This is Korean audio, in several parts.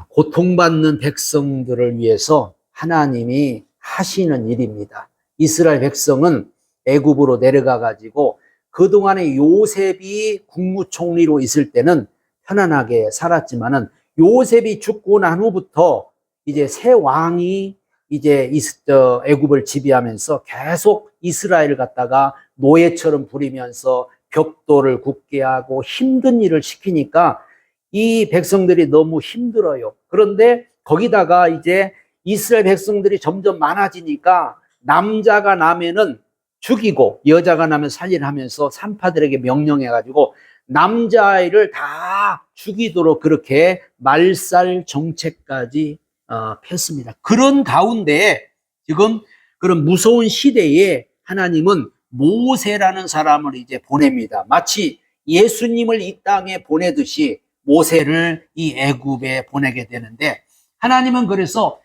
자, 고통받는 백성들을 위해서 하나님이 하시는 일입니다. 이스라엘 백성은 애굽으로 내려가 가지고 그동안에 요셉이 국무총리로 있을 때는 편안하게 살았지만은 요셉이 죽고 난 후부터 이제 새 왕이 이제 애굽을 지배하면서 계속 이스라엘을 갖다가 노예처럼 부리면서 벽돌을 굳게 하고 힘든 일을 시키니까 이 백성들이 너무 힘들어요. 그런데 거기다가 이제 이스라엘 백성들이 점점 많아지니까 남자가 나면은 죽이고 여자가 나면 살인하면서 산파들에게 명령해가지고 남자아이를 다 죽이도록 그렇게 말살 정책까지 어, 폈습니다. 그런 가운데 지금 그런 무서운 시대에 하나님은 모세라는 사람을 이제 보냅니다. 마치 예수님을 이 땅에 보내듯이 모세를 이 애굽에 보내게 되는데 하나님은 그래서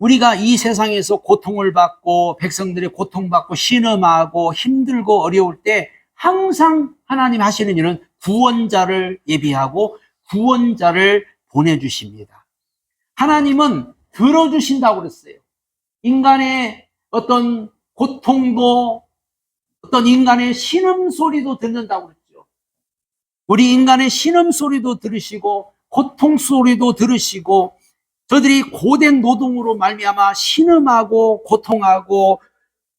우리가 이 세상에서 고통을 받고 백성들이 고통받고 신음하고 힘들고 어려울 때 항상 하나님 하시는 일은 구원자를 예비하고 구원자를 보내주십니다. 하나님은 들어주신다고 그랬어요. 인간의 어떤 고통도 어떤 인간의 신음 소리도 듣는다고 그랬죠. 우리 인간의 신음 소리도 들으시고 고통 소리도 들으시고 저들이 고된 노동으로 말미암아 신음하고 고통하고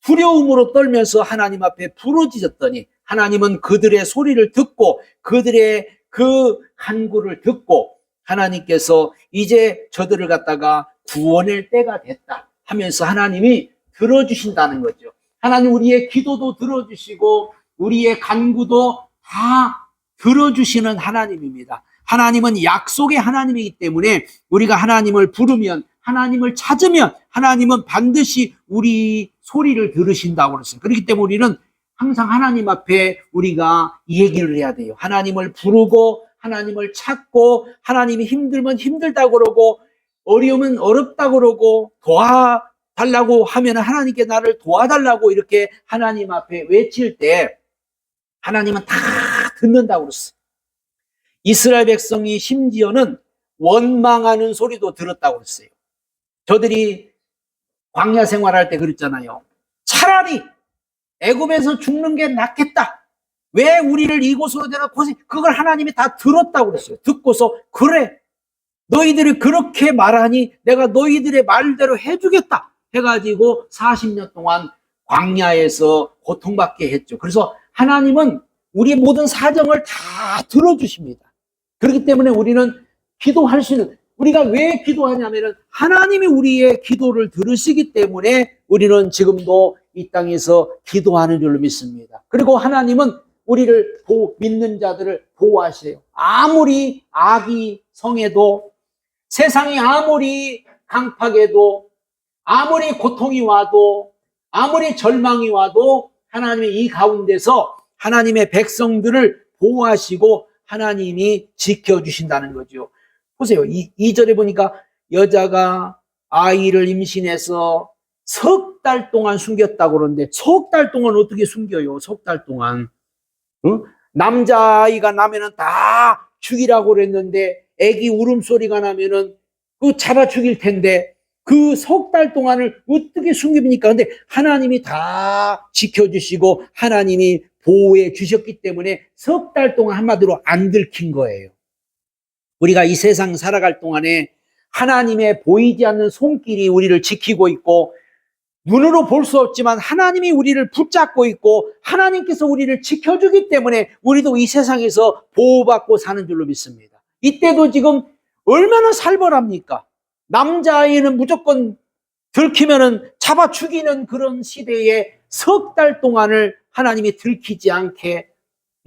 두려움으로 떨면서 하나님 앞에 부러지셨더니 하나님은 그들의 소리를 듣고 그들의 그 간구를 듣고 하나님께서 이제 저들을 갖다가 구원할 때가 됐다 하면서 하나님이 들어주신다는 거죠. 하나님 우리의 기도도 들어주시고 우리의 간구도 다 들어주시는 하나님입니다. 하나님은 약속의 하나님이기 때문에 우리가 하나님을 부르면 하나님을 찾으면 하나님은 반드시 우리 소리를 들으신다고 그랬어요. 그렇기 때문에 우리는 항상 하나님 앞에 우리가 이 얘기를 해야 돼요. 하나님을 부르고 하나님을 찾고 하나님이 힘들면 힘들다고 그러고 어려우면 어렵다고 그러고 도와달라고 하면 하나님께 나를 도와달라고 이렇게 하나님 앞에 외칠 때 하나님은 다 듣는다고 그랬어요. 이스라엘 백성이 심지어는 원망하는 소리도 들었다고 그랬어요. 저들이 광야 생활할 때 그랬잖아요. 차라리 애굽에서 죽는 게 낫겠다. 왜 우리를 이곳으로 고생 그걸 하나님이 다 들었다고 그랬어요. 듣고서 그래 너희들이 그렇게 말하니 내가 너희들의 말대로 해주겠다 해가지고 40년 동안 광야에서 고통받게 했죠. 그래서 하나님은 우리 모든 사정을 다 들어주십니다. 그렇기 때문에 우리는 기도할 수 있는 우리가 왜 기도하냐면은 하나님이 우리의 기도를 들으시기 때문에 우리는 지금도 이 땅에서 기도하는 줄로 믿습니다. 그리고 하나님은 우리를 보, 믿는 자들을 보호하세요. 아무리 악이 성해도 세상이 아무리 강팍해도 아무리 고통이 와도 아무리 절망이 와도 하나님의 이 가운데서 하나님의 백성들을 보호하시고 하나님이 지켜주신다는 거죠. 보세요. 이, 이절에 보니까 여자가 아이를 임신해서 석 달 동안 숨겼다고 그러는데 석 달 동안 어떻게 숨겨요? 석 달 동안. 응? 남자아이가 나면은 다 죽이라고 그랬는데 애기 울음소리가 나면은 그 잡아 죽일 텐데 그 석 달 동안을 어떻게 숨깁니까? 근데 하나님이 다 지켜주시고 하나님이 보호해 주셨기 때문에 석 달 동안 한마디로 안 들킨 거예요. 우리가 이 세상 살아갈 동안에 하나님의 보이지 않는 손길이 우리를 지키고 있고 눈으로 볼 수 없지만 하나님이 우리를 붙잡고 있고 하나님께서 우리를 지켜주기 때문에 우리도 이 세상에서 보호받고 사는 줄로 믿습니다. 이때도 지금 얼마나 살벌합니까? 남자아이는 무조건 들키면은 잡아 죽이는 그런 시대에 석 달 동안을 하나님이 들키지 않게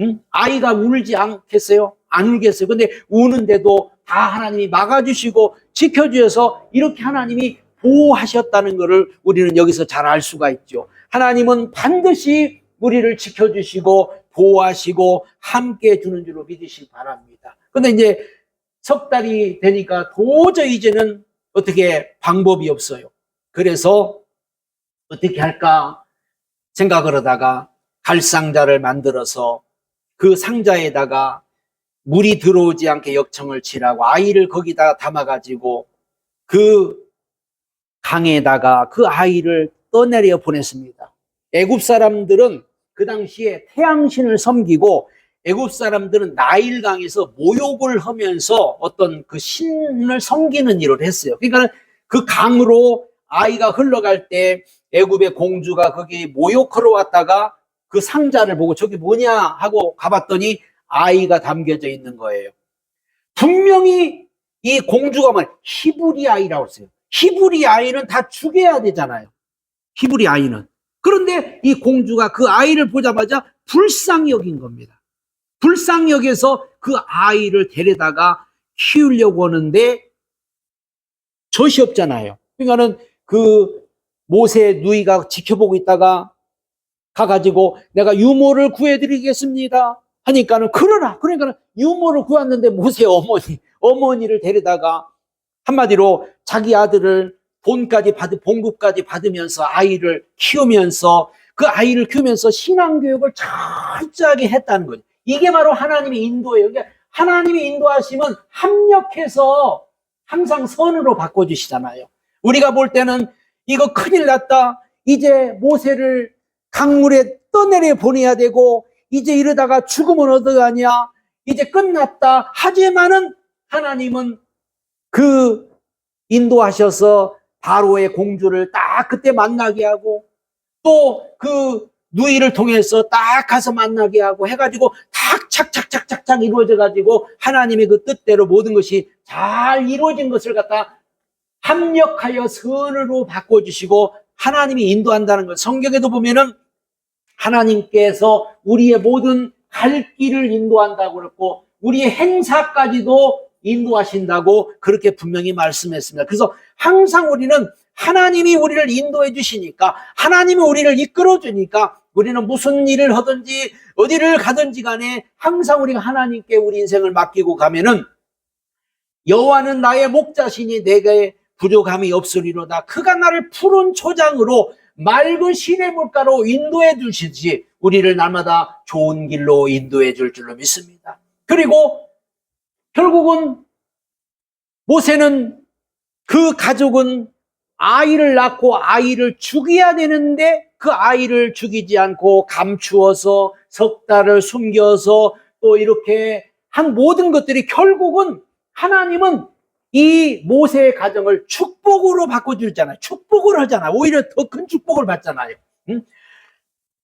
응? 아이가 울지 않겠어요? 안 울겠어요. 근데 우는데도 다 하나님이 막아주시고 지켜주셔서 이렇게 하나님이 보호하셨다는 것을 우리는 여기서 잘 알 수가 있죠. 하나님은 반드시 우리를 지켜주시고 보호하시고 함께 해주는 줄로 믿으시기 바랍니다. 근데 이제 석 달이 되니까 도저히 이제는 어떻게 방법이 없어요. 그래서 어떻게 할까 생각을 하다가 갈상자를 만들어서 그 상자에다가 물이 들어오지 않게 역청을 치라고 아이를 거기다 담아가지고 그 강에다가 그 아이를 떠내려 보냈습니다. 애굽 사람들은 그 당시에 태양신을 섬기고 애굽 사람들은 나일강에서 모욕을 하면서 어떤 그 신을 섬기는 일을 했어요. 그러니까 그 강으로 아이가 흘러갈 때 애굽의 공주가 거기 모욕하러 왔다가 그 상자를 보고 저기 뭐냐 하고 가봤더니 아이가 담겨져 있는 거예요. 분명히 이 공주가 말 히브리 아이라고 했어요. 히브리 아이는 다 죽여야 되잖아요. 히브리 아이는. 그런데 이 공주가 그 아이를 보자마자 불쌍히 여긴 겁니다. 불쌍히 여겨서 그 아이를 데려다가 키우려고 하는데 젖이 없잖아요. 그러니까는 그 모세 누이가 지켜보고 있다가 가가지고 내가 유모를 구해드리겠습니다. 하니까는 그러나 그러니까 유모를 구했는데 모세 어머니 어머니를 데려다가 한마디로 자기 아들을 돈까지 받 봉급까지 받으면서 아이를 키우면서 그 아이를 키우면서 신앙 교육을 철저하게 했다는 거죠. 이게 바로 하나님의 인도예요. 그러니까 하나님이 인도하시면 합력해서 항상 선으로 바꿔주시잖아요. 우리가 볼 때는 이거 큰일 났다. 이제 모세를 강물에 떠내려 보내야 되고 이제 이러다가 죽으면 어떡하냐. 이제 끝났다. 하지만은 하나님은 그 인도하셔서 바로의 공주를 딱 그때 만나게 하고 또 그 누이를 통해서 딱 가서 만나게 하고 해가지고 딱 착착착착착 이루어져 가지고 하나님의 그 뜻대로 모든 것이 잘 이루어진 것을 갖다 합력하여 선으로 바꿔주시고 하나님이 인도한다는 것 성경에도 보면은 하나님께서 우리의 모든 갈 길을 인도한다고 그랬고 우리의 행사까지도 인도하신다고 그렇게 분명히 말씀했습니다. 그래서 항상 우리는 하나님이 우리를 인도해 주시니까 하나님이 우리를 이끌어 주니까 우리는 무슨 일을 하든지 어디를 가든지 간에 항상 우리가 하나님께 우리 인생을 맡기고 가면은 여호와는 나의 목자시니 내게 부족함이 없으리로다. 그가 나를 푸른 초장으로 맑은 시내 물가로 인도해 주시지 우리를 날마다 좋은 길로 인도해 줄 줄로 믿습니다. 그리고 결국은 모세는 그 가족은 아이를 낳고 아이를 죽여야 되는데 그 아이를 죽이지 않고 감추어서 석 달을 숨겨서 또 이렇게 한 모든 것들이 결국은 하나님은 이 모세의 가정을 축복으로 바꿔주잖아요. 축복을 하잖아요. 오히려 더 큰 축복을 받잖아요. 응?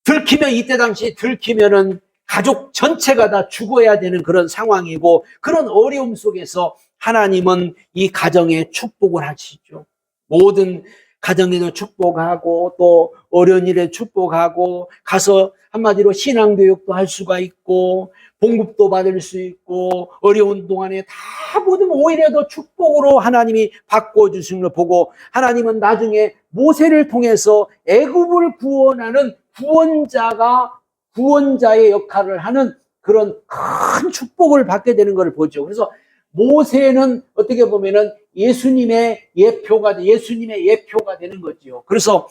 들키면 이때 당시 들키면은 가족 전체가 다 죽어야 되는 그런 상황이고 그런 어려움 속에서 하나님은 이 가정에 축복을 하시죠. 모든 가정에도 축복하고 또 어려운 축복하고 가서 한마디로 신앙교육도 할 수가 있고 봉급도 받을 수 있고 어려운 동안에 다 모든 오히려 더 축복으로 하나님이 바꿔주시는 걸 보고 하나님은 나중에 모세를 통해서 애굽을 구원하는 구원자가 구원자의 역할을 하는 그런 큰 축복을 받게 되는 것을 보죠. 그래서 모세는 어떻게 보면은 예수님의 예표가 예수님의 예표가 되는 거지요. 그래서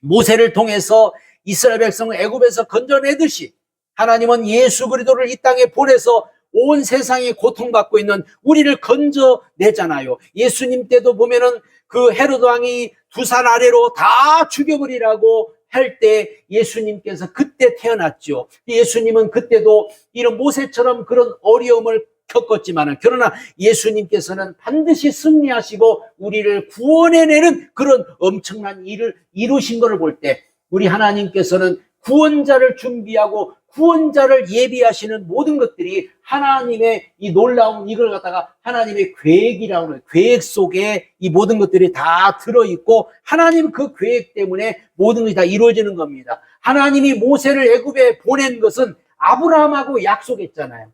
모세를 통해서 이스라엘 백성을 애굽에서 건져내듯이 하나님은 예수 그리스도를 이 땅에 보내서 온 세상에 고통받고 있는 우리를 건져내잖아요. 예수님 때도 보면은 그 헤로드 왕이 두 살 아래로 다 죽여버리라고 할 때 예수님께서 그때 태어났죠. 예수님은 그때도 이런 모세처럼 그런 어려움을 겪었지만은 그러나 예수님께서는 반드시 승리하시고 우리를 구원해내는 그런 엄청난 일을 이루신 것을 볼 때 우리 하나님께서는 구원자를 준비하고 구원자를 예비하시는 모든 것들이 하나님의 이 놀라운 이걸 갖다가 하나님의 계획이라고 하는 계획 속에 이 모든 것들이 다 들어있고 하나님 그 계획 때문에 모든 것이 다 이루어지는 겁니다. 하나님이 모세를 애굽에 보낸 것은 아브라함하고 약속했잖아요.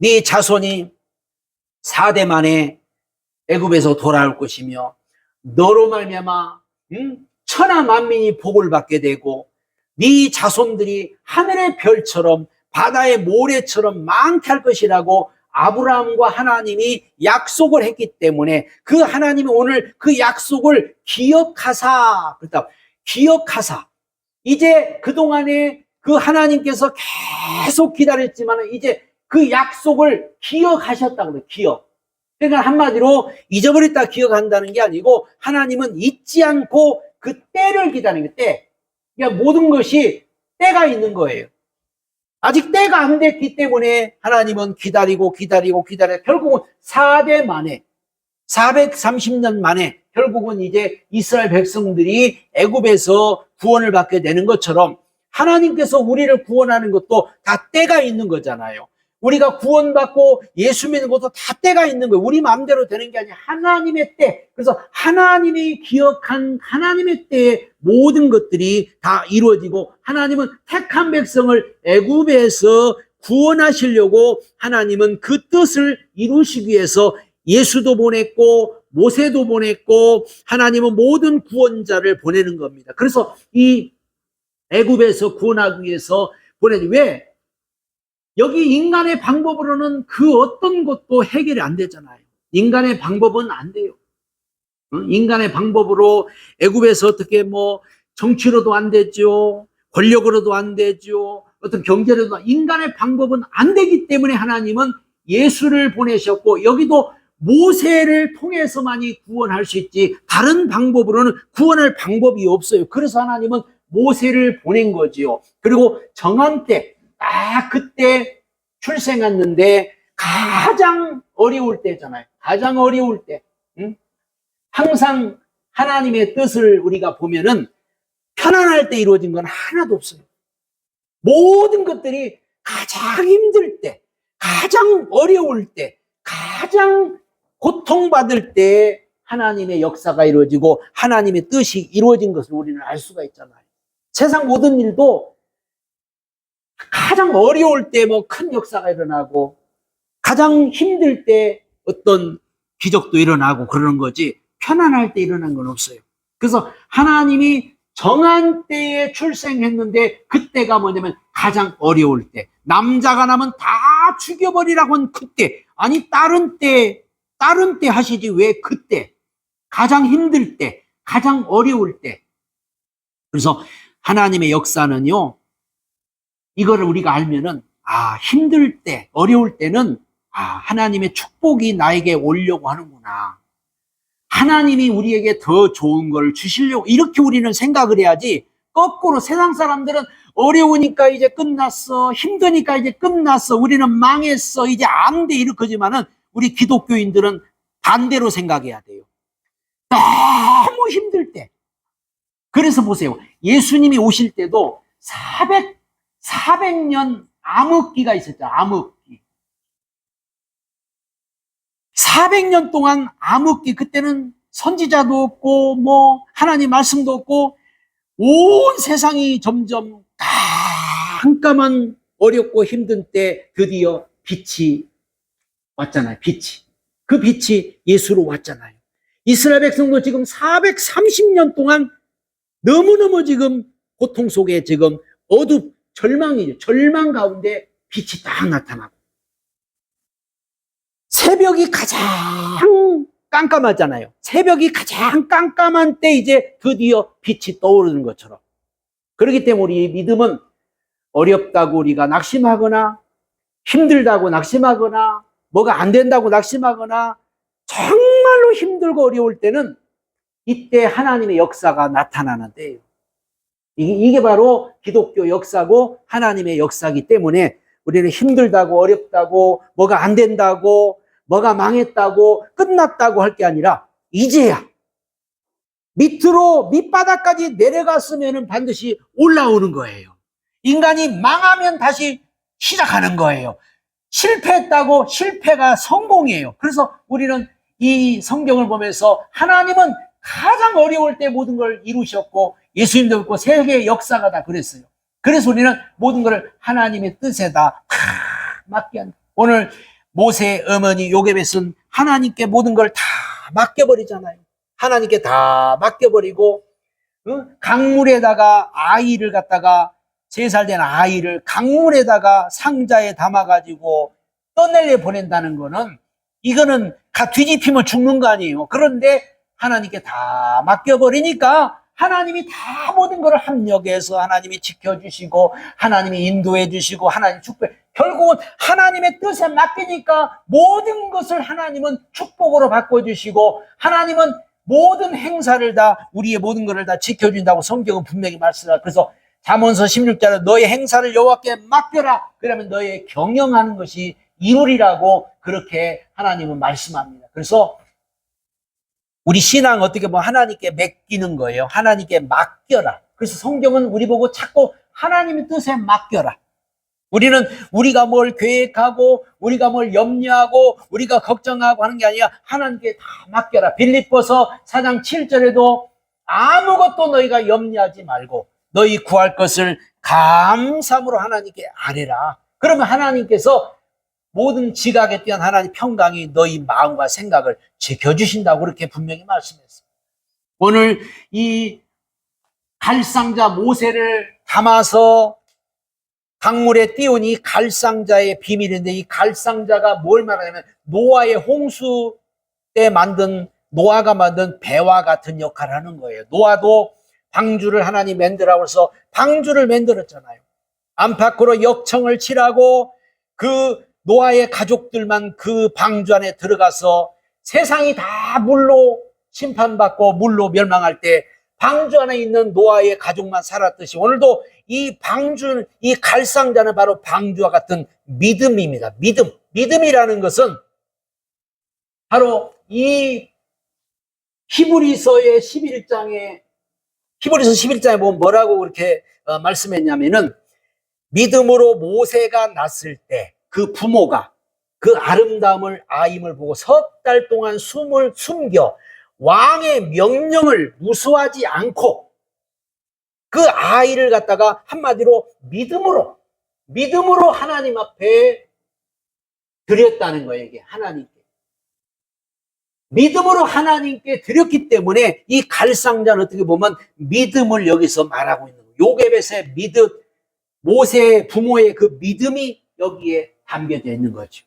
네 자손이 4대 만에 애굽에서 돌아올 것이며 너로 말미암아 응? 천하 만민이 복을 받게 되고 네 자손들이 하늘의 별처럼 바다의 모래처럼 많게 할 것이라고 아브라함과 하나님이 약속을 했기 때문에 그 하나님이 오늘 그 약속을 기억하사 그렇다 기억하사 이제 그동안에 그 하나님께서 계속 기다렸지만 이제 그 약속을 기억하셨다고 그래요. 기억. 그러니까 한마디로 잊어버렸다 기억한다는 게 아니고 하나님은 잊지 않고 그 때를 기다리는 게 때. 그러니까 모든 것이 때가 있는 거예요. 아직 때가 안 됐기 때문에 하나님은 기다리고 기다리고 기다려 결국은 4대 만에 430년 만에 결국은 이제 이스라엘 백성들이 애굽에서 구원을 받게 되는 것처럼 하나님께서 우리를 구원하는 것도 다 때가 있는 거잖아요. 우리가 구원받고 예수 믿는 것도 다 때가 있는 거예요. 우리 마음대로 되는 게 아니라 하나님의 때. 그래서 하나님이 기억한 하나님의 때에 모든 것들이 다 이루어지고 하나님은 택한 백성을 애굽에서 구원하시려고 하나님은 그 뜻을 이루시기 위해서 예수도 보냈고 모세도 보냈고 하나님은 모든 구원자를 보내는 겁니다. 그래서 이 애굽에서 구원하기 위해서 보내니 왜? 여기 인간의 방법으로는 그 어떤 것도 해결이 안 되잖아요. 인간의 방법은 안 돼요. 응? 인간의 방법으로 애굽에서 어떻게 뭐 정치로도 안 되죠. 권력으로도 안 되죠. 어떤 경제로도 안- 인간의 방법은 안 되기 때문에 하나님은 예수를 보내셨고 여기도 모세를 통해서만이 구원할 수 있지 다른 방법으로는 구원할 방법이 없어요. 그래서 하나님은 모세를 보낸 거지요. 그리고 정한 때, 딱 그때 출생했는데 가장 어려울 때잖아요. 가장 어려울 때. 응? 항상 하나님의 뜻을 우리가 보면은 편안할 때 이루어진 건 하나도 없어요. 모든 것들이 가장 힘들 때, 가장 어려울 때, 가장 고통받을 때 하나님의 역사가 이루어지고 하나님의 뜻이 이루어진 것을 우리는 알 수가 있잖아요. 세상 모든 일도 가장 어려울 때 뭐 큰 역사가 일어나고 가장 힘들 때 어떤 기적도 일어나고 그러는 거지 편안할 때 일어난 건 없어요. 그래서 하나님이 정한 때에 출생했는데 그때가 뭐냐면 가장 어려울 때 남자가 나면 다 죽여버리라고 한 그때 아니 다른 때 다른 때 하시지 왜 그때 가장 힘들 때 가장 어려울 때 그래서 하나님의 역사는요 이거를 우리가 알면은 아 힘들 때 어려울 때는 아 하나님의 축복이 나에게 오려고 하는구나. 하나님이 우리에게 더 좋은 걸 주시려고 이렇게 우리는 생각을 해야지 거꾸로 세상 사람들은 어려우니까 이제 끝났어 힘드니까 이제 끝났어 우리는 망했어 이제 안 돼 이렇게지만은 우리 기독교인들은 반대로 생각해야 돼요. 너무 힘들 때. 그래서 보세요. 예수님이 오실 때도 400 400년 암흑기가 있었죠 암흑기 400년 동안 암흑기 그때는 선지자도 없고 뭐 하나님 말씀도 없고 온 세상이 점점 깜깜한 어렵고 힘든 때 드디어 빛이 왔잖아요. 빛이. 그 빛이 예수로 왔잖아요. 이스라엘 백성도 지금 430년 동안 너무너무 지금 고통 속에 지금 어둡 절망이죠. 절망 가운데 빛이 딱 나타나고 새벽이 가장 깜깜하잖아요. 새벽이 가장 깜깜한 때 이제 드디어 빛이 떠오르는 것처럼. 그렇기 때문에 우리 믿음은 어렵다고 우리가 낙심하거나 힘들다고 낙심하거나 뭐가 안 된다고 낙심하거나 정말로 힘들고 어려울 때는 이때 하나님의 역사가 나타나는 때예요. 이게, 바로 기독교 역사고 하나님의 역사이기 때문에 우리는 힘들다고 어렵다고 뭐가 안 된다고 뭐가 망했다고 끝났다고 할 게 아니라 이제야 밑으로 밑바닥까지 내려갔으면 반드시 올라오는 거예요. 인간이 망하면 다시 시작하는 거예요. 실패했다고 실패가 성공이에요. 그래서 우리는 이 성경을 보면서 하나님은 가장 어려울 때 모든 걸 이루셨고 예수님도 그렇고 세계의 역사가 다 그랬어요. 그래서 우리는 모든 것을 하나님의 뜻에다 다 맡겨 오늘 모세 어머니 요게벳은 하나님께 모든 걸 다 맡겨버리잖아요. 하나님께 다 맡겨버리고 응? 강물에다가 아이를 갖다가 세살된 아이를 강물에다가 상자에 담아가지고 떠내려 보낸다는 거는 이거는 가 뒤집히면 죽는 거 아니에요. 그런데 하나님께 다 맡겨버리니까 하나님이 다 모든 것을 합력해서 하나님이 지켜주시고 하나님이 인도해 주시고 하나님 축복 결국은 하나님의 뜻에 맡기니까 모든 것을 하나님은 축복으로 바꿔주시고 하나님은 모든 행사를 다 우리의 모든 것을 다 지켜준다고 성경은 분명히 말씀하다. 그래서 잠언서 16절에 너의 행사를 여호와께 맡겨라. 그러면 너의 경영하는 것이 이루리라고 그렇게 하나님은 말씀합니다. 그래서 우리 신앙 어떻게 보면 하나님께 맡기는 거예요. 하나님께 맡겨라. 그래서 성경은 우리 보고 자꾸 하나님의 뜻에 맡겨라. 우리는 우리가 뭘 계획하고 우리가 뭘 염려하고 우리가 걱정하고 하는 게 아니라 하나님께 다 맡겨라. 빌립보서 4장 7절에도 아무것도 너희가 염려하지 말고 너희 구할 것을 감사함으로 하나님께 아뢰라. 그러면 하나님께서 모든 지각에 뛰한 하나님 평강이 너희 마음과 생각을 지켜주신다고 그렇게 분명히 말씀했습니다. 오늘 이 갈상자 모세를 담아서 강물에 이 갈상자의 비밀인데 이 갈상자가 뭘 말하냐면 노아의 홍수 때 만든 노아가 만든 배와 같은 역할을 하는 거예요. 노아도 방주를 하나님 만들라고 해서 방주를 만들었잖아요. 안팎으로 역청을 칠하고 그 노아의 가족들만 그 방주 안에 들어가서 세상이 다 물로 심판받고 물로 멸망할 때 방주 안에 있는 노아의 가족만 살았듯이 오늘도 이 방주, 이 갈상자는 바로 방주와 같은 믿음입니다. 믿음. 믿음이라는 것은 바로 이 히브리서의 11장에 히브리서 11장에 보면 뭐라고 그렇게 어, 말씀했냐면은 믿음으로 모세가 났을 때 그 부모가 그 아름다움을 아임을 보고 석 달 동안 숨을 숨겨 왕의 명령을 무수하지 않고 그 아이를 갖다가 한마디로 믿음으로 믿음으로 하나님 앞에 드렸다는 거예요. 이게 하나님께. 믿음으로 하나님께 드렸기 때문에 이 갈상자는 어떻게 보면 믿음을 여기서 말하고 있는 거예요. 요게벳의 믿음, 모세의 부모의 그 믿음이 여기에 담겨져 있는 거죠.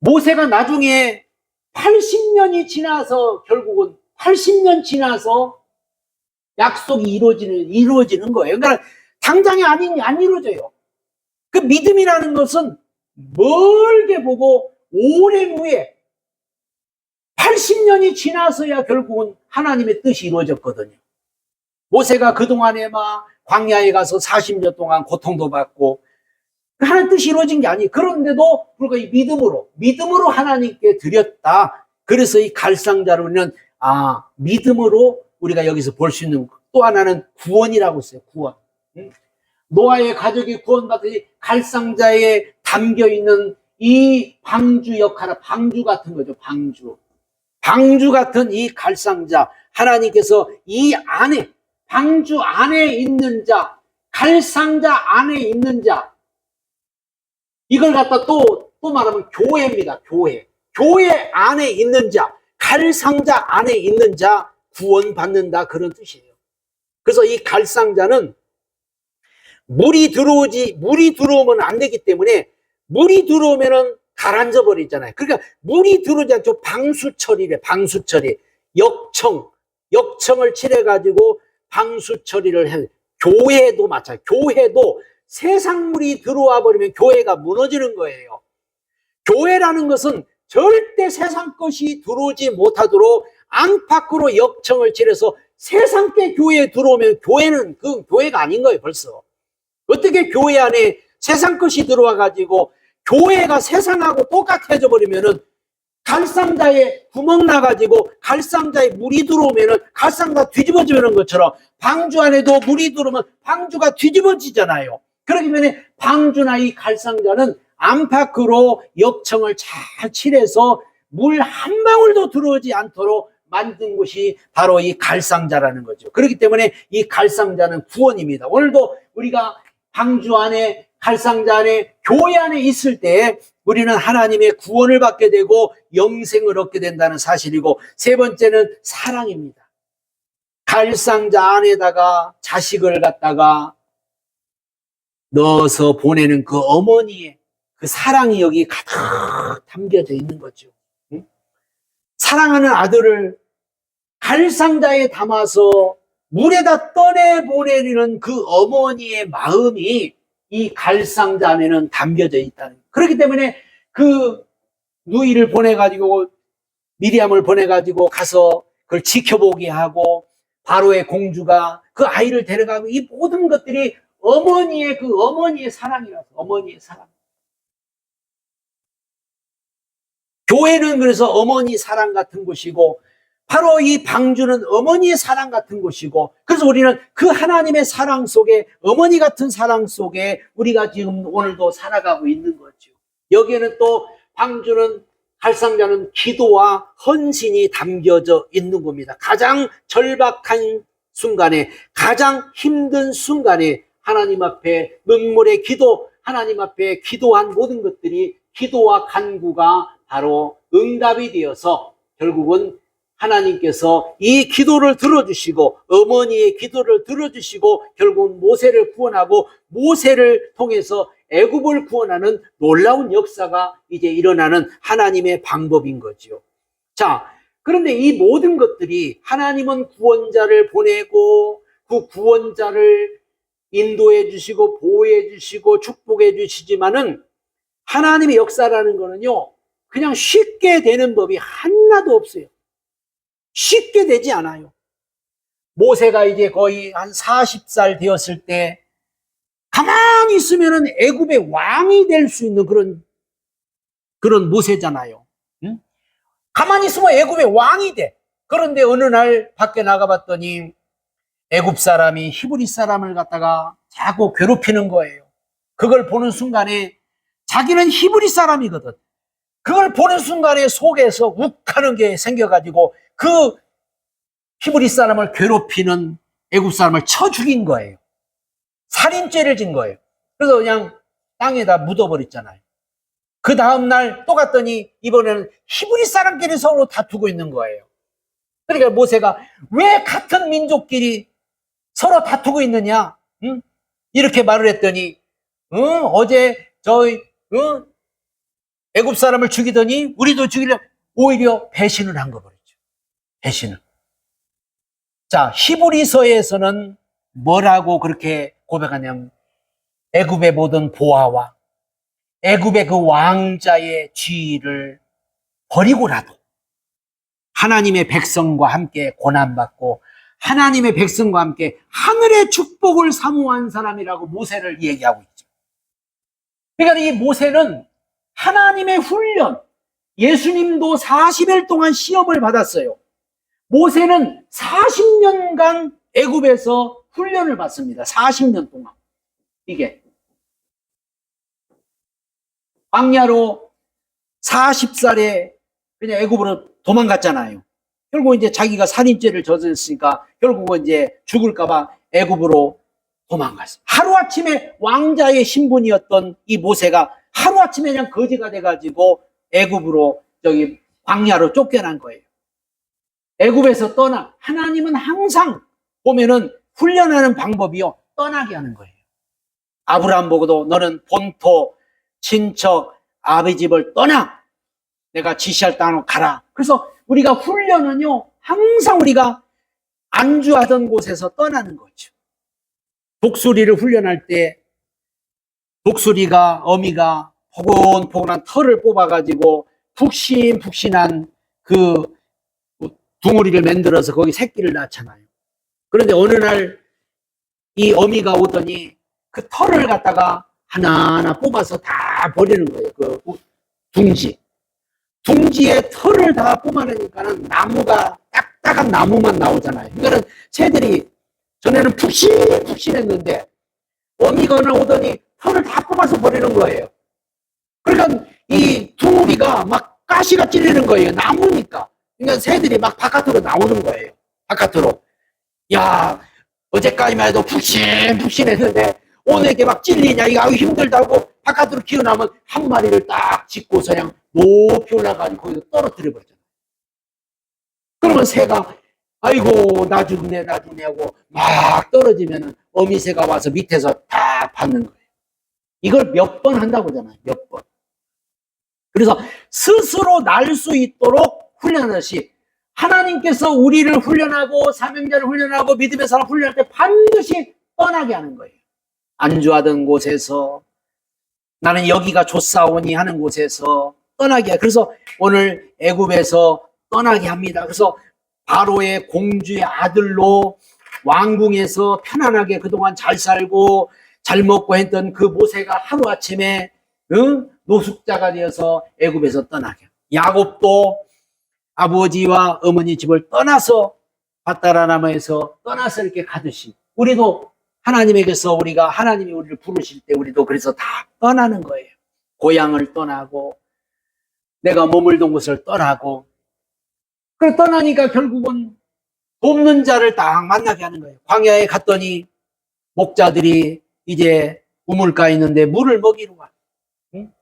모세가 나중에 80년이 지나서 결국은 80년 지나서 약속이 이루어지는 이루어지는 거예요. 그러니까 당장에 안, 안 이루어져요. 그 믿음이라는 것은 멀게 보고 오랜 후에 80년이 지나서야 결국은 하나님의 뜻이 이루어졌거든요. 모세가 그동안에 막 광야에 가서 40년 동안 고통도 받고 하나님 뜻이 이루어진 게 아니에요. 그런데도 불구하고 이 믿음으로, 믿음으로 하나님께 드렸다. 그래서 이 갈상자로는, 아, 믿음으로 우리가 여기서 볼 수 있는 또 하나는 구원이라고 했어요. 구원. 응? 노아의 가족이 구원받으니 갈상자에 담겨 있는 이 방주 역할은 방주 같은 거죠. 방주. 방주 같은 이 갈상자. 하나님께서 이 안에, 방주 안에 있는 자, 갈상자 안에 있는 자, 이걸 갖다 또, 또 말하면 교회입니다. 교회. 교회 안에 있는 자, 갈상자 안에 있는 자, 구원받는다. 그런 뜻이에요. 그래서 이 갈상자는 물이 들어오지, 물이 들어오면 안 되기 때문에 물이 들어오면은 가라앉아 버리잖아요. 그러니까 물이 들어오지 않죠. 방수 처리래, 방수 처리. 역청, 역청을 칠해가지고 방수 처리를 해. 교회도 마찬가지. 교회도 세상 물이 들어와 버리면 교회가 무너지는 거예요. 교회라는 것은 절대 세상 것이 들어오지 못하도록 안팎으로 역청을 칠해서 세상계 교회에 들어오면 교회는 그 교회가 아닌 거예요, 벌써. 어떻게 교회 안에 세상 것이 들어와 가지고 교회가 세상하고 똑같아져 버리면은 갈상자에 구멍 나가지고 갈상자에 물이 들어오면은 갈상자 뒤집어지는 것처럼 방주 안에도 물이 들어오면 방주가 뒤집어지잖아요. 그렇기 때문에 방주나 이 갈상자는 안팎으로 역청을 잘 칠해서 물 한 방울도 들어오지 않도록 만든 곳이 바로 이 갈상자라는 거죠. 그렇기 때문에 이 갈상자는 구원입니다. 오늘도 우리가 방주 안에 갈상자 안에 교회 안에 있을 때 우리는 하나님의 구원을 받게 되고 영생을 얻게 된다는 사실이고 세 번째는 사랑입니다. 갈상자 안에다가 자식을 갖다가 넣어서 보내는 그 어머니의 그 사랑이 여기 가득 담겨져 있는 거죠. 응? 사랑하는 아들을 갈상자에 담아서 물에다 떠내 보내는 그 어머니의 마음이 이 갈상자 안에는 담겨져 있다는. 그렇기 때문에 그 누이를 보내가지고 미리암을 보내가지고 가서 그걸 지켜보게 하고 바로의 공주가 그 아이를 데려가고 이 모든 것들이 어머니의 그 어머니의 사랑이라서 어머니의 사랑. 교회는 그래서 어머니 사랑 같은 곳이고 바로 이 방주는 어머니의 사랑 같은 곳이고 그래서 우리는 그 하나님의 사랑 속에 어머니 같은 사랑 속에 우리가 지금 오늘도 살아가고 있는 거죠. 여기에는 또 방주는 갈상자는 기도와 헌신이 담겨져 있는 겁니다. 가장 절박한 순간에 가장 힘든 순간에 하나님 앞에 눈물의 기도 하나님 앞에 기도한 모든 것들이 기도와 간구가 바로 응답이 되어서 결국은 하나님께서 이 기도를 들어주시고 어머니의 기도를 들어주시고 결국 모세를 구원하고 모세를 통해서 애굽을 구원하는 놀라운 역사가 이제 일어나는 하나님의 방법인 거지요. 자, 그런데 이 모든 것들이 하나님은 구원자를 보내고 그 구원자를 인도해 주시고 보호해 주시고 축복해 주시지만은 하나님의 역사라는 거는요. 그냥 쉽게 되는 법이 하나도 없어요. 쉽게 되지 않아요. 모세가 이제 거의 한 40살 되었을 때 가만히 있으면은 애굽의 왕이 될 수 있는 그런 그런 모세잖아요. 응? 가만히 있으면 애굽의 왕이 돼. 그런데 어느 날 밖에 나가봤더니 애굽 사람이 히브리 사람을 갖다가 자꾸 괴롭히는 거예요. 그걸 보는 순간에 자기는 히브리 사람이거든. 그걸 보는 순간에 속에서 욱하는 게 생겨가지고 그 히브리 사람을 괴롭히는 애굽 사람을 쳐 죽인 거예요. 살인죄를 진 거예요. 그래서 그냥 땅에다 묻어버렸잖아요. 그 다음날 또 갔더니 이번에는 히브리 사람끼리 서로 다투고 있는 거예요. 그러니까 모세가 왜 같은 민족끼리 서로 다투고 있느냐? 응? 이렇게 말을 했더니 응? 어제 저희 응? 애굽 사람을 죽이더니 우리도 죽이려 오히려 배신을 한 거버렸죠. 배신을. 자, 히브리서에서는 뭐라고 그렇게 고백하냐면 애굽의 모든 보아와 애굽의 그 왕자의 지위를 버리고라도 하나님의 백성과 함께 고난받고 하나님의 백성과 함께 하늘의 축복을 사모한 사람이라고 모세를 얘기하고 있죠. 그러니까 이 모세는 하나님의 훈련, 예수님도 40일 동안 시험을 받았어요. 모세는 40년간 애굽에서 훈련을 받습니다. 40년 동안. 이게 광야로 40살에 그냥 애굽으로 도망갔잖아요. 결국 이제 자기가 살인죄를 저질렀으니까 결국은 이제 죽을까봐 애굽으로 도망갔어. 하루아침에 왕자의 신분이었던 이 모세가 하루아침에 그냥 거지가 돼가지고 애굽으로 저기 광야로 쫓겨난 거예요. 애굽에서 떠나 하나님은 항상 보면은 훈련하는 방법이요 떠나게 하는 거예요. 아브라함 보고도 너는 본토 친척 아비 집을 떠나 내가 지시할 땅으로 가라. 그래서 우리가 훈련은요 항상 우리가 안주하던 곳에서 떠나는 거죠. 독수리를 훈련할 때 독수리가 어미가 포근포근한 털을 뽑아가지고 푹신푹신한 그 둥어리를 만들어서 거기 새끼를 낳잖아요. 그런데 어느 날 이 어미가 오더니 그 털을 갖다가 하나하나 뽑아서 다 버리는 거예요. 그 둥지. 둥지에 털을 다 뽑아내니까는 나무가 딱딱한 나무만 나오잖아요. 이거는 새들이 전에는 푹신푹신했는데 어미가 오더니 털을 다 뽑아서 버리는 거예요. 그러니까 이 둥우리가 막 가시가 찔리는 거예요. 나무니까. 그러니까 새들이 막 바깥으로 나오는 거예요. 바깥으로. 야, 어제까지만 해도 푹신푹신했는데 오늘 이렇게 막 찔리냐, 이거 아주 힘들다고 바깥으로 기어나면 한 마리를 딱 짚고서 그냥 높이 올라가지고 거기서 떨어뜨려 버렸잖아요. 그러면 새가 아이고 나 죽네 나 죽네 하고 막 떨어지면 어미새가 와서 밑에서 딱 받는 거예요. 이걸 몇 번 한다고 하잖아요. 몇 번. 그래서 스스로 날 수 있도록 훈련하듯이 하나님께서 우리를 훈련하고 사명자를 훈련하고 믿음의 사람 훈련할 때 반드시 떠나게 하는 거예요. 안주하던 곳에서 나는 여기가 좋사오니 하는 곳에서 떠나게 해. 그래서 오늘 애굽에서 떠나게 합니다. 그래서 바로의 공주의 아들로 왕궁에서 편안하게 그동안 잘 살고 잘 먹고 했던 그 모세가 하루아침에 응? 노숙자가 되어서 애굽에서 떠나게. 야곱도 아버지와 어머니 집을 떠나서 바다라나마에서 떠나서 이렇게 가듯이 우리도 하나님에게서 우리가 하나님이 우리를 부르실 때 우리도 그래서 다 떠나는 거예요. 고향을 떠나고 내가 머물던 곳을 떠나고 그래 떠나니까 결국은 돕는 자를 딱 만나게 하는 거예요. 광야에 갔더니 목자들이 이제 우물가에 있는데 물을 먹이러 와. 응?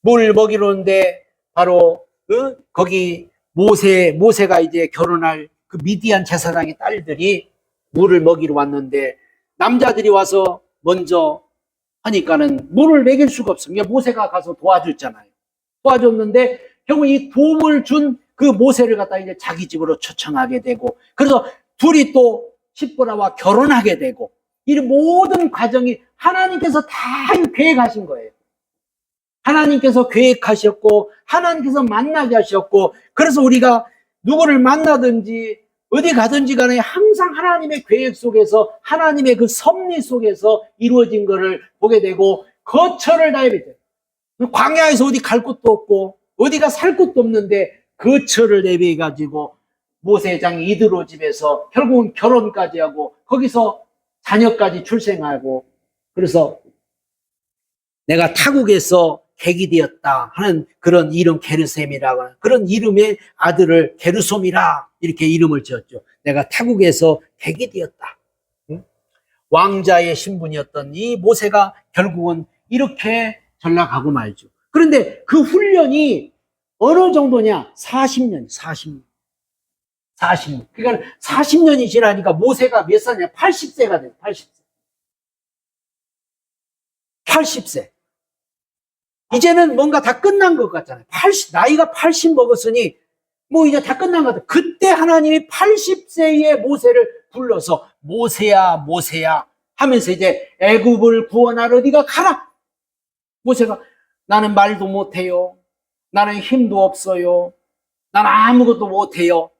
물 먹이러 오는데 바로 어? 거기 모세 모세가 이제 결혼할 그 미디안 제사장의 딸들이 물을 먹이러 왔는데 남자들이 와서 먼저 하니까는 물을 먹일 수가. 그러니까 모세가 가서 도와줬잖아요. 도와줬는데 결국 이 도움을 준 그 모세를 갖다 이제 자기 집으로 초청하게 되고 그래서 둘이 또 십보라와 결혼하게 되고 이 모든 과정이 하나님께서 다 계획하신 거예요. 하나님께서 계획하셨고 하나님께서 만나게 하셨고 그래서 우리가 누구를 만나든지 어디 가든지 간에 항상 하나님의 계획 속에서 하나님의 그 섭리 속에서 이루어진 것을 보게 되고 거처를 다해야 돼. 광야에서 어디 갈 곳도 없고 어디가 살 곳도 없는데 거처를 내비해 가지고 모세장 이드로 집에서 결국은 결혼까지 하고 거기서 자녀까지 출생하고 그래서 내가 타국에서 객이 되었다 하는 그런 이름 게르셈이라고 하는 그런 이름의 아들을 게르솜이라 이렇게 이름을 지었죠. 내가 타국에서 객이 되었다. 응? 왕자의 신분이었던 이 모세가 결국은 이렇게 전락하고 말죠. 그런데 그 훈련이 어느 정도냐? 40년, 40년. 40년. 그러니까 40년이 지나니까 모세가 몇 살이냐? 80세가 돼요. 80세. 80세. 이제는 뭔가 다 끝난 것 같잖아요. 80, 나이가 80 먹었으니 뭐 이제 다 끝난 것 같아요. 그때 하나님이 80세의 모세를 불러서 모세야, 모세야 하면서 이제 애굽을 구원하러 네가 가라. 모세가 나는 말도 못해요. 나는 힘도 없어요. 난 아무것도 못해요.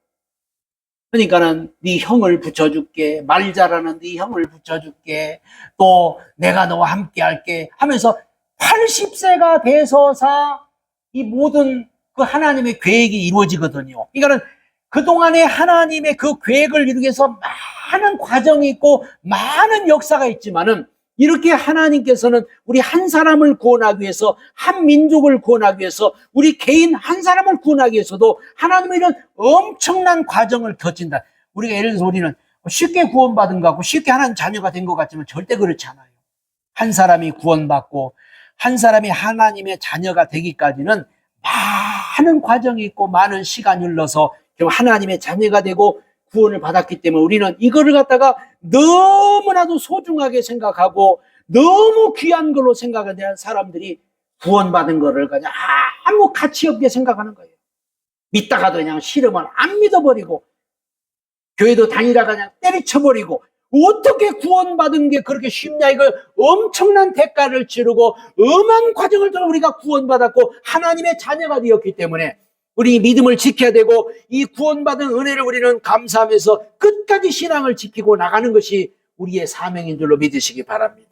그러니까는 네 형을 붙여줄게. 말 잘하는 네 형을 붙여줄게. 또 내가 너와 함께 할게 하면서 80세가 돼서사 이 모든 그 하나님의 계획이 이루어지거든요. 그러니까는 그동안에 하나님의 그 계획을 이루기 위해서 많은 과정이 있고 많은 역사가 있지만은 이렇게 하나님께서는 우리 한 사람을 구원하기 위해서 한 민족을 구원하기 위해서 우리 개인 한 사람을 구원하기 위해서도 하나님의 이런 엄청난 과정을 거친다. 우리가 예를 들어서 우리는 쉽게 구원받은 것 같고 쉽게 하나님 자녀가 된 것 같지만 절대 그렇지 않아요. 한 사람이 구원받고 한 사람이 하나님의 자녀가 되기까지는 많은 과정이 있고 많은 시간이 흘러서 하나님의 자녀가 되고 구원을 받았기 때문에 우리는 이거를 갖다가 너무나도 소중하게 생각하고 너무 귀한 걸로 생각하는 사람들이 구원받은 거를 그냥 아무 가치 없게 생각하는 거예요. 믿다가도 그냥 싫으면 안 믿어버리고 교회도 다니다가 그냥 때려쳐버리고 어떻게 구원받은 게 그렇게 쉽냐 이거 엄청난 대가를 치르고 엄한 과정을 통해 우리가 구원받았고 하나님의 자녀가 되었기 때문에 우리 믿음을 지켜야 되고 이 구원받은 은혜를 우리는 감사하면서 끝까지 신앙을 지키고 나가는 것이 우리의 사명인 줄로 믿으시기 바랍니다.